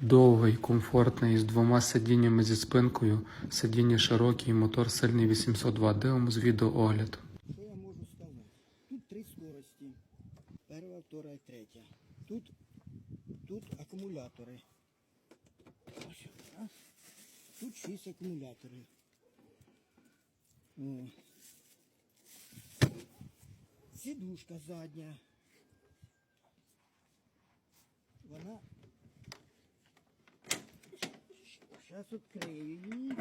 Довгий, комфортний, з двома сидіннями зі спинкою, сидіння широкі, мотор сильний 800 Вт. Дивимось відеоогляд. Що я можу сказати? Тут три скорості. Перша, втора і третя. Тут, тут акумулятори. Тут шість акумуляторів. Сідушка задня. Вона. Зараз відкрию її.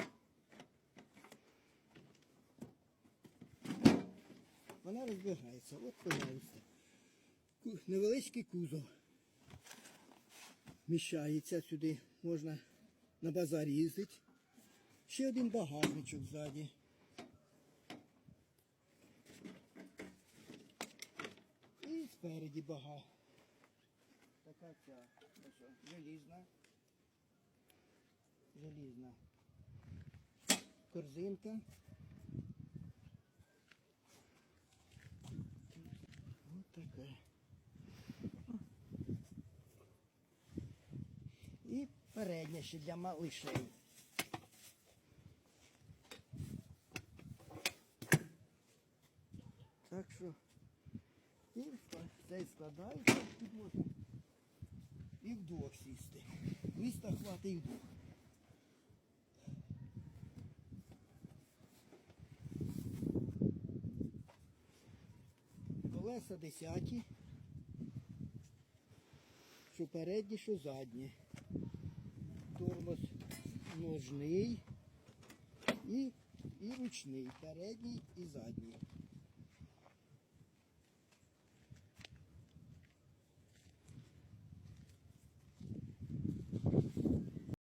Вона розбігається. От, пожалуйста. Невеличкий кузов. Міщається сюди. Можна на базар їздити. Ще один багажничок ззаді. І спереді бага. Така ця. О, желізна. Корзинка. Ось таке. І передня ще для малишей. Так що і цей складається, і вдвох сісти. Міста хватить вдвох. Колеса десяті. Що передні, що задні. Тормоз ножний і, і ручний, передній і задній.